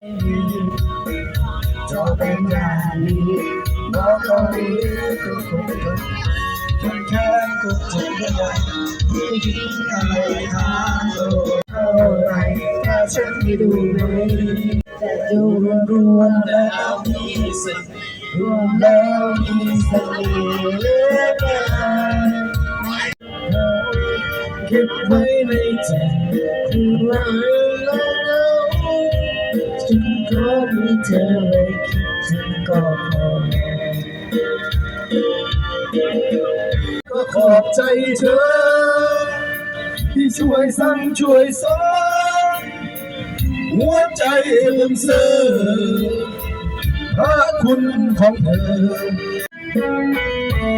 จะเป็นอย่างนี้บอกเขาดีก็คงจะจนแค่ก็จะไม่ได้ไม่คิดอะไรทางโลกเท่าไรถ้าฉันไม่ดูไหมแต่ดูรวมแล้วมีสิ่งรวมแล้วมีเสน่ห์เหลือเกินเก็บไว้ในใจคือว่า ฉันก็มีเธอไว้คิดถึงก็พอก็ขอบใจเธอ ที่ช่วยสั่งช่วยสอนหัวใจลืมเสือพระคุณของเธอ